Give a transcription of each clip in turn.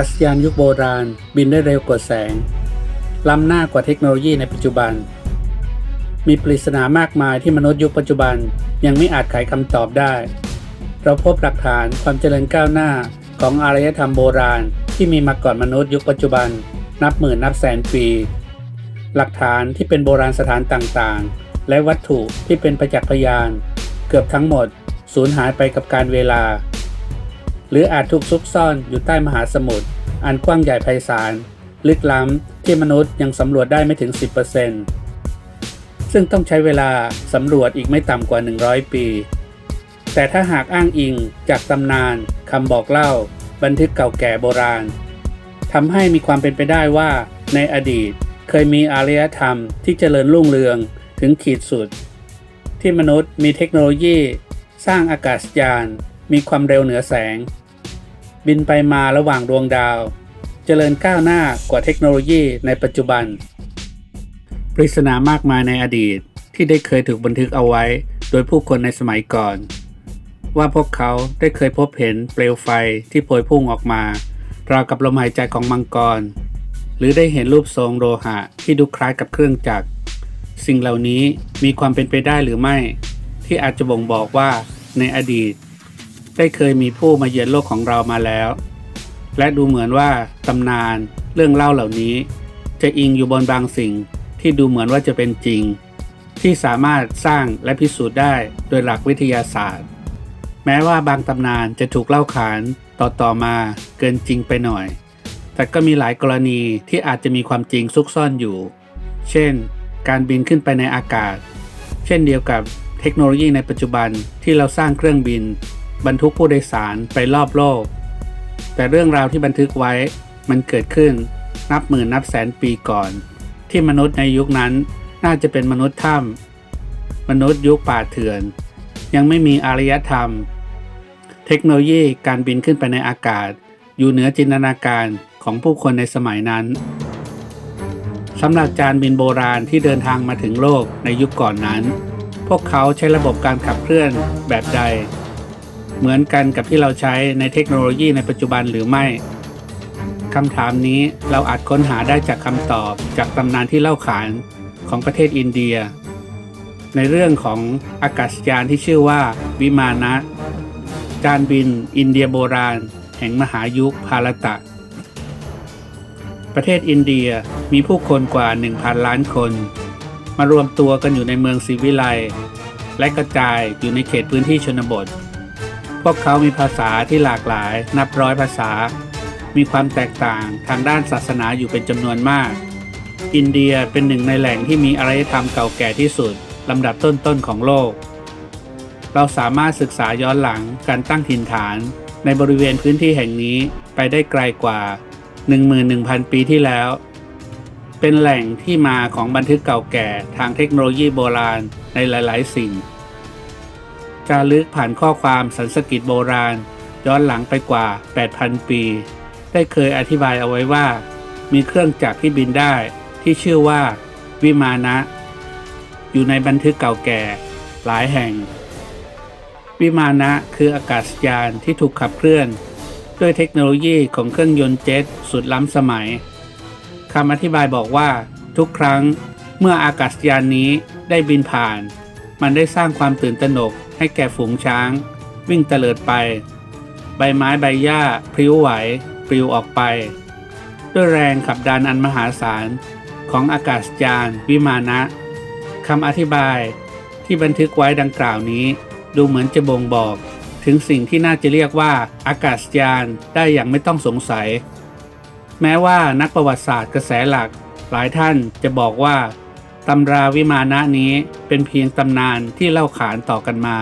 าศยานยุคโบราณ บินได้เร็วกว่าแสง ล้ำหน้ากว่าเทคโนโลยีในปัจจุบัน มีปริศนามากมายที่มนุษย์ยุคปัจจุบันยังไม่อาจไขคำตอบได้ เราพบหลักฐานความเจริญก้าวหน้าของอารยธรรมโบราณ ที่มีมาก่อนมนุษย์ยุคปัจจุบัน นับหมื่นนับแสนปี หลักฐานที่เป็นโบราณสถานต่างๆ และวัตถุที่เป็นประจักษ์พยาน เกือบทั้งหมดสูญหายไปกับการเวลา หรืออาจถูกซุกซ่อนอยู่ใต้มหาสมุทรอันกว้างใหญ่ไพศาล ลึกล้ำที่มนุษย์ยังสำรวจได้ไม่ถึง 10%ซึ่งต้องใช้เวลาสำรวจอีกไม่ต่ำกว่า 100 ปี แต่ถ้าหากอ้างอิงจากตำนานคำบอกเล่า บันทึกเก่าแก่โบราณทำให้มีความเป็นไปได้ว่าในอดีตเคยมีอารยธรรมที่เจริญรุ่งเรืองถึงขีดสุด ที่มนุษย์มีเทคโนโลยี สร้างอากาศยาน มีความเร็วเหนือแสง บินไปมาระหว่างดวงดาว เจริญก้าวหน้ากว่าเทคโนโลยีในปัจจุบัน ปริศนามากมายในอดีตที่ได้เคยถูกบันทึกเอาไว้โดยผู้คนในสมัยก่อน ว่าพวกเขาได้เคยพบเห็นเปลวไฟที่โพยพุ่งออกมาราวกับลมหายใจของมังกร หรือได้เห็นรูปทรงโลหะที่ดูคล้ายกับเครื่องจักร สิ่งเหล่านี้มีความเป็นไปได้หรือไม่ ที่อาจจะบ่งบอกว่าในอดีต ได้เคยมีผู้มาเยือนโลกของเรามาแล้ว และดูเหมือนว่าตำนานเรื่องเล่าเหล่านี้ จะอิงอยู่บนบางสิ่งที่ดูเหมือนว่าจะเป็นจริง ที่สามารถสร้างและพิสูจน์ได้โดยหลักวิทยาศาสตร์ แม้ว่าบางตำนานจะถูกเล่าขานต่อๆมาเกินจริงไปหน่อย แต่ก็มีหลายกรณีที่อาจจะมีความจริงซุกซ่อนอยู่ เช่น การบินขึ้นไปในอากาศ เช่นเดียวกับเทคโนโลยีในปัจจุบันที่เราสร้างเครื่องบิน บรรทุกผู้โดยสารไปรอบโลก แต่เรื่องราวที่บันทึกไว้มันเกิดขึ้นนับหมื่นนับแสนปีก่อน ที่มนุษย์ในยุคนั้นน่าจะเป็นมนุษย์ถ้ำมนุษย์ยุคป่าเถื่อน ยังไม่มีอารยธรรม เทคโนโลยีการบินขึ้นไปในอากาศ อยู่เหนือจินตนาการของผู้คนในสมัยนั้นสำหรับจานบินโบราณที่เดินทางมาถึงโลกในยุคก่อนนั้น พวกเขาใช้ระบบการขับเคลื่อนแบบใด เหมือนกันกับที่เราใช้ในเทคโนโลยีในปัจจุบันหรือไม่คำถามนี้เราอาจค้นหาได้จากคำตอบจากตำนานที่เล่าขานของประเทศอินเดีย ในเรื่องของอากาศยานที่ชื่อว่าวิมานะจานบินอินเดียโบราณ แห่งมหายุคภารตะ ประเทศอินเดียมีผู้คนกว่า 1,000 ล้านคน มารวมตัวกันอยู่ในเมืองศรีวิไลและกระจายอยู่ในเขตพื้นที่ชนบท วกเขามีภาษาที่หลากหลาย นับร้อยภาษา มีความแตกต่างทางด้านศาสนาอยู่เป็นจำนวนมาก อินเดียเป็นหนึ่งในแหล่งที่มีอารยธรรมเก่าแก่ที่สุดลำดับต้นๆของโลก เราสามารถศึกษาย้อนหลังการตั้งถิ่นฐาน ในบริเวณพื้นที่แห่งนี้ไปได้ไกลกว่า 11,000 ปีที่แล้ว เป็นแหล่งที่มาของบันทึกเก่าแก่ทางเทคโนโลยีโบราณในหลาย ๆ สิ่ง จารึกผ่านข้อความสันสกฤตโบราณ ย้อนหลังไปกว่า 8,000 ปี ได้เคยอธิบายเอาไว้ว่า มีเครื่องจักรที่บินได้ที่ชื่อว่า วิมานะ อยู่ในบันทึกเก่าแก่หลายแห่ง วิมานะคืออากาศยานที่ถูกขับเคลื่อน ด้วยเทคโนโลยีของเครื่องยนต์เจ็ตสุดล้ำสมัยคำอธิบายบอกว่า ทุกครั้งเมื่ออากาศยานนี้ได้บินผ่าน มันได้สร้างความตื่นตระหนกให้แก่ฝูงช้าง วิ่งเตลิดไป ใบไม้ใบหญ้าพลิ้วไหวปลิวออกไป ด้วยแรงขับดันอันมหาศาลของอากาศยานวิมานะคำอธิบายที่บันทึกไว้ดังกล่าวนี้ ดูเหมือนจะบ่งบอก ถึงสิ่งที่น่าจะเรียกว่าอากาศยานได้อย่างไม่ต้องสงสัย แม้ว่านักประวัติศาสตร์กระแสหลักหลายท่านจะบอกว่า ตำราวิมานะนี้เป็นเพียงตำนานที่เล่าขานต่อกันมา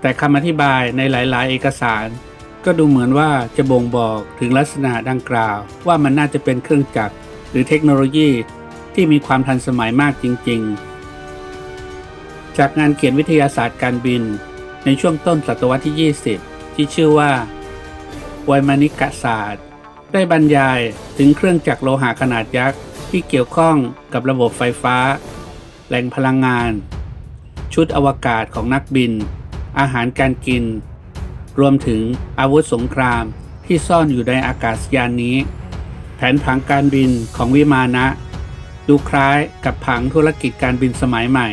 แต่คำอธิบายในหลาย ๆ เอกสาร ก็ดูเหมือนว่าจะบ่งบอกถึงลักษณะดังกล่าว ว่ามันน่าจะเป็นเครื่องจักรหรือเทคโนโลยีที่มีความทันสมัยมากจริง ๆ จากงานเขียนวิทยาศาสตร์การบิน ในช่วงต้นศตวรรษที่ 20 ที่ชื่อว่าไวมานิกศาสตร์ ได้บรรยายถึงเครื่องจักรโลหะขนาดยักษ์ ที่เกี่ยวข้องกับระบบไฟฟ้า แหล่งพลังงาน ชุดอวกาศของนักบิน อาหารการกิน รวมถึงอาวุธสงครามที่ซ่อนอยู่ในอากาศยานนี้ แผนผังการบินของวิมานะ ดูคล้ายกับผังธุรกิจการบินสมัยใหม่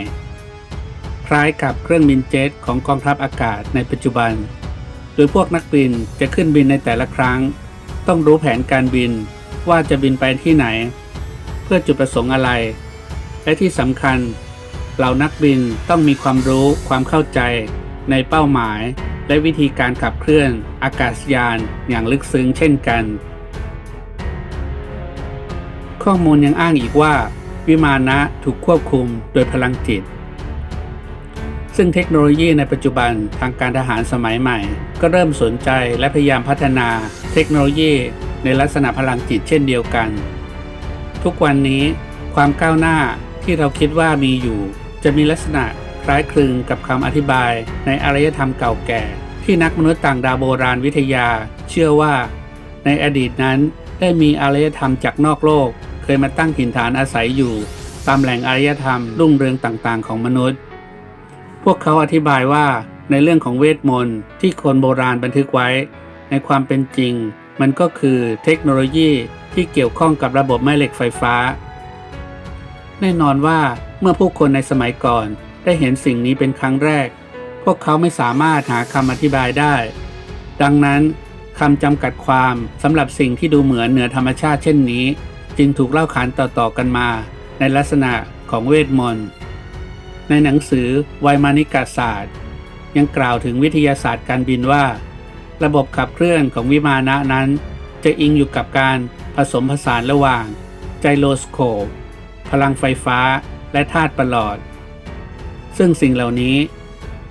คล้ายกับเครื่องบินเจ็ตของกองทัพอากาศในปัจจุบัน โดยพวกนักบินจะขึ้นบินในแต่ละครั้ง ต้องรู้แผนการบินว่าจะบินไปที่ไหน เพื่อจุดประสงค์อะไร และที่สำคัญ เหล่านักบินต้องมีความรู้ความเข้าใจ ในเป้าหมาย และวิธีการขับเคลื่อน อากาศยานอย่างลึกซึ้งเช่นกัน ข้อมูลยังอ้างอีกว่า วิมานะถูกควบคุมโดยพลังจิต ซึ่งเทคโนโลยีในปัจจุบันทางการทหารสมัยใหม่ ก็เริ่มสนใจและพยายามพัฒนาเทคโนโลยีในลักษณะพลังจิตเช่นเดียวกัน ทุกวันนี้ความก้าวหน้าที่เราคิดว่ามีอยู่ จะมีลักษณะคล้ายคลึงกับคำอธิบายในอารยธรรมเก่าแก่ ที่นักมนุษย์ต่างดาวโบราณวิทยา เชื่อว่า ในอดีตนั้นได้มีอารยธรรมจากนอกโลก เคยมาตั้งถิ่นฐานอาศัยอยู่ ตามแหล่งอารยธรรมรุ่งเรืองต่างๆ ของมนุษย์ พวกเขาอธิบายว่าในเรื่องของเวทมนต์ที่คนโบราณบันทึกไว้ ในความเป็นจริง มันก็คือเทคโนโลยี ที่เกี่ยวข้องกับระบบแม่เหล็กไฟฟ้า แน่นอนว่าเมื่อผู้คนในสมัยก่อนได้เห็นสิ่งนี้เป็นครั้งแรก พวกเขาไม่สามารถหาคำอธิบายได้ ดังนั้นคำจำกัดความสำหรับสิ่งที่ดูเหมือนเหนือธรรมชาติเช่นนี้ จึงถูกเล่าขานต่อๆกันมา ในลักษณะของเวทมนต์ในหนังสือไวยมานิกาศาสตร์ ยังกล่าวถึงวิทยาศาสตร์การบินว่า ระบบขับเคลื่อนของวิมานะนั้น จะอิงอยู่กับการผสมผสานระหว่าง ไจโรสโคป พลังไฟฟ้าและธาตุประหลอด ซึ่งสิ่งเหล่านี้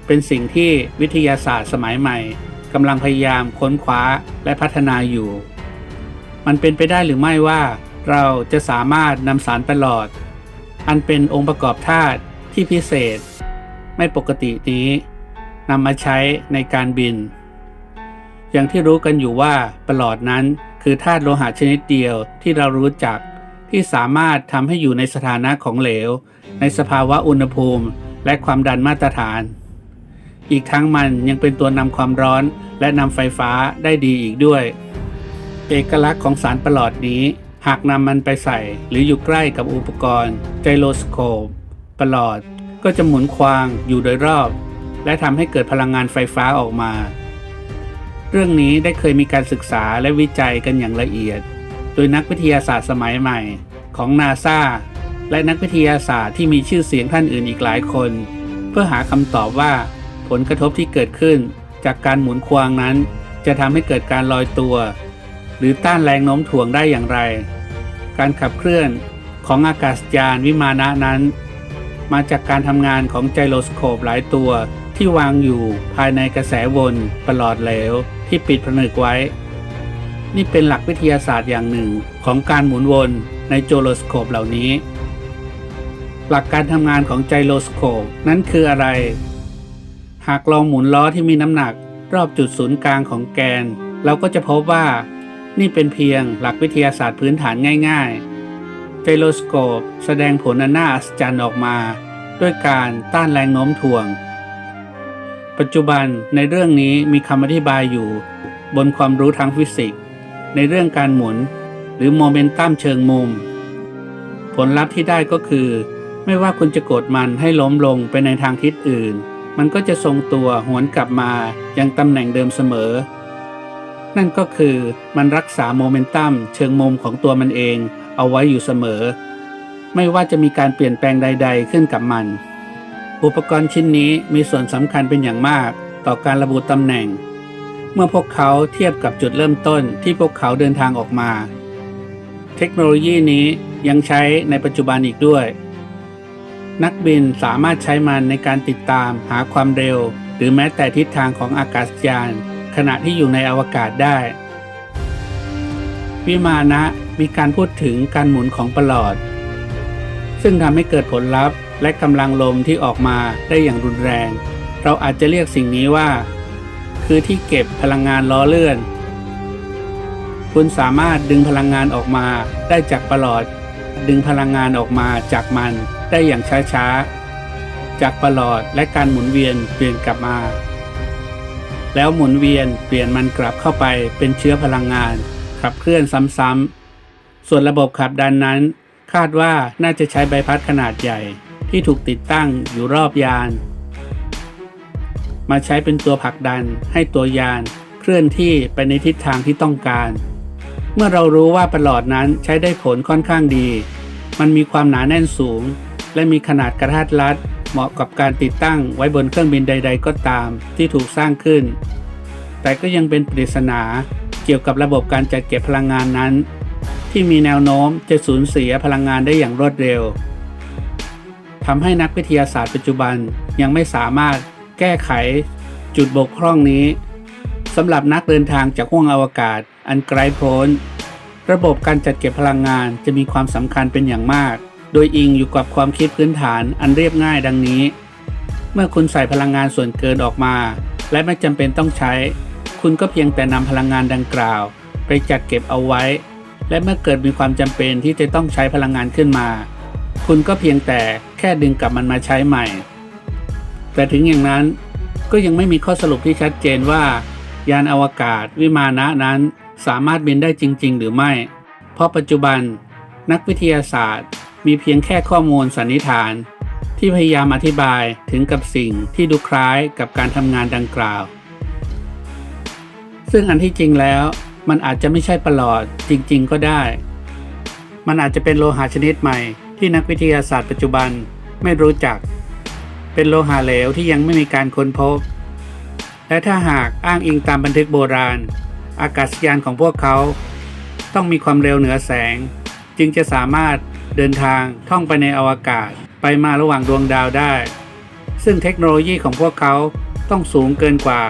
เป็นสิ่งที่วิทยาศาสตร์สมัยใหม่กำลังพยายามค้นคว้าและพัฒนาอยู่ มันเป็นไปได้หรือไม่ว่า เราจะสามารถนำสารประหลอด อันเป็นองค์ประกอบธาตุที่พิเศษ ไม่ปกตินี้นำมาใช้ในการบิน อย่างที่รู้กันอยู่ว่าประหลอดนั้นคือธาตุโลหะชนิดเดียวที่เรารู้จัก ที่สามารถทำให้อยู่ในสถานะของเหลว ในสภาวะอุณหภูมิ และความดันมาตรฐาน อีกทั้งมันยังเป็นตัวนำความร้อนและนำไฟฟ้าได้ดีอีกด้วย เอกลักษณ์ของสารประหลอดนี้ หากนำมันไปใส่หรืออยู่ใกล้กับอุปกรณ์ไจโรสโคปประหลอดก็จะหมุนควางอยู่โดยรอบ และทำให้เกิดพลังงานไฟฟ้าออกมา เรื่องนี้ได้เคยมีการศึกษาและวิจัยกันอย่างละเอียด โดยนักวิทยาศาสตร์สมัยใหม่ของนาซาและนักวิทยาศาสตร์ที่มีชื่อเสียงท่านอื่นอีกหลายคน เพื่อหาคำตอบว่าผลกระทบที่เกิดขึ้น จากการหมุนควางนั้น จะทำให้เกิดการลอยตัว หรือต้านแรงโน้มถ่วงได้อย่างไร การขับเคลื่อนของอากาศยานวิมานะนั้น มาจากการทำงานของไจโรสโคปหลายตัวที่วางอยู่ภายในกระแสวนประหลอดเหลว ที่ปิดผนึกไว้ นี่เป็นหลักวิทยาศาสตร์อย่างหนึ่งของการหมุนวนในโจโรสโคปเหล่านี้ หลักการทำงานของไจโรสโคปนั้นคืออะไร หากลองหมุนล้อที่มีน้ำหนัก รอบจุดศูนย์กลางของแกน เราก็จะพบว่า นี่เป็นเพียงหลักวิทยาศาสตร์พื้นฐานง่ายๆ ไจโรสโคปแสดงผลอันน่าอัศจรรย์ออกมา ด้วยการต้านแรงโน้มถ่วง ปัจจุบันในเรื่องนี้มีคำอธิบายอยู่ บนความรู้ทางฟิสิกส์ ในเรื่องการหมุน หรือโมเมนตัมเชิงมุม ผลลัพธ์ที่ได้ก็คือ ไม่ว่าคุณจะกดมันให้ล้มลงไปในทางทิศอื่น มันก็จะทรงตัวหวนกลับมายังตำแหน่งเดิมเสมอ นั่นก็คือมันรักษาโมเมนตัมเชิงมุมของตัวมันเองเอาไว้อยู่เสมอ ไม่ว่าจะมีการเปลี่ยนแปลงใด ๆ ขึ้นกับมัน อุปกรณ์ชิ้นนี้มีส่วนสำคัญเป็นอย่างมากต่อการระบุตำแหน่ง เมื่อพวกเขาเทียบกับจุดเริ่มต้นที่พวกเขาเดินทางออกมา เทคโนโลยีนี้ยังใช้ในปัจจุบันอีกด้วย นักบินสามารถใช้มันในการติดตามหาความเร็ว หรือแม้แต่ทิศทางของอากาศยาน ขณะที่อยู่ในอวกาศได้ วิมานะมีการพูดถึงการหมุนของประหลอด ซึ่งทำให้เกิดผลลัพธ์ และกำลังลมที่ออกมาได้อย่างรุนแรง เราอาจจะเรียกสิ่งนี้ว่า คือที่เก็บพลังงานล้อเลื่อน คุณสามารถดึงพลังงานออกมาได้จากประหลอด ดึงพลังงานออกมาจากมันได้อย่างช้าๆ จากประหลอดและการหมุนเวียนเปลี่ยนกลับมา แล้วหมุนเวียนเปลี่ยนมันกลับเข้าไปเป็นเชื้อพลังงานขับเคลื่อนซ้ำๆส่วนระบบขับดันนั้น คาดว่าน่าจะใช้ใบพัดขนาดใหญ่ ที่ถูกติดตั้งอยู่รอบยาน มาใช้เป็นตัวผลักดันให้ตัวยานเคลื่อนที่ไปในทิศทางที่ต้องการ เมื่อเรารู้ว่าประหลอดนั้นใช้ได้ผลค่อนข้างดี มันมีความหนาแน่นสูง และมีขนาดกระทัดรัด เหมาะกับการติดตั้งไว้บนเครื่องบินใด ๆ ก็ตามที่ถูกสร้างขึ้น แต่ก็ยังเป็นปริศนาเกี่ยวกับระบบการจัดเก็บพลังงานนั้น ที่มีแนวโน้มจะสูญเสียพลังงานได้อย่างรวดเร็ว ทำให้นักวิทยาศาสตร์ปัจจุบันยังไม่สามารถแก้ไขจุดบกพร่องนี้สำหรับนักเดินทางจากห้วงอวกาศอันไกลโพ้น ระบบการจัดเก็บพลังงานจะมีความสำคัญเป็นอย่างมาก โดยอิงอยู่กับความคิดพื้นฐานอันเรียบง่ายดังนี้ เมื่อคุณใส่พลังงานส่วนเกินออกมา และไม่จำเป็นต้องใช้ คุณก็เพียงแต่นำพลังงานดังกล่าว ไปจัดเก็บเอาไว้ และเมื่อเกิดมีความจำเป็นที่จะต้องใช้พลังงานขึ้นมา คุณก็เพียงแต่แค่ดึงกลับมันมาใช้ใหม่ แต่ถึงอย่างนั้นก็ยังไม่มีข้อสรุปที่ชัดเจนว่า ยานอวกาศวิมานะนั้นสามารถบินได้จริง ๆ หรือไม่ เพราะปัจจุบันนักวิทยาศาสตร์มีเพียงแค่ข้อมูลสันนิษฐาน ที่พยายามอธิบายถึงกับสิ่งที่ดูคล้ายกับการทำงานดังกล่าว ซึ่งอันที่จริงแล้วมันอาจจะไม่ใช่ประหลอดจริง ๆ ก็ได้ มันอาจจะเป็นโลหะชนิดใหม่ที่นักวิทยาศาสตร์ปัจจุบันไม่รู้จัก เป็นโลหะเหลวที่ยังไม่มีการค้นพบ และถ้าหากอ้างอิงตามบันทึกโบราณ อากาศยานของพวกเขา ต้องมีความเร็วเหนือแสง จึงจะสามารถเดินทางท่องไปในอวกาศไปมาระหว่างดวงดาวได้ ซึ่งเทคโนโลยีของพวกเขาต้องสูงเกินกว่า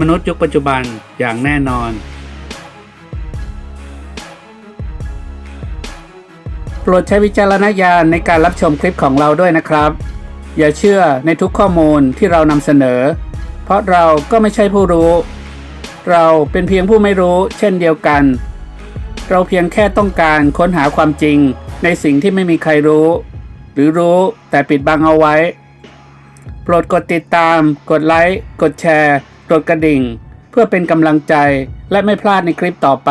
มนุษย์ยุคปัจจุบันอย่างแน่นอน โปรดใช้วิจารณญาณในการรับชมคลิปของเราด้วยนะครับ อย่าเชื่อในทุกข้อมูลที่เรานำเสนอ เพราะเราก็ไม่ใช่ผู้รู้ เราเป็นเพียงผู้ไม่รู้ เช่นเดียวกัน เราเพียงแค่ต้องการค้นหาความจริงในสิ่งที่ไม่มีใครรู้ หรือรู้แต่ปิดบังเอาไว้ โปรดกดติดตาม กดไลค์ กดแชร์ กดกระดิ่ง เพื่อเป็นกำลังใจและไม่พลาดในคลิปต่อไป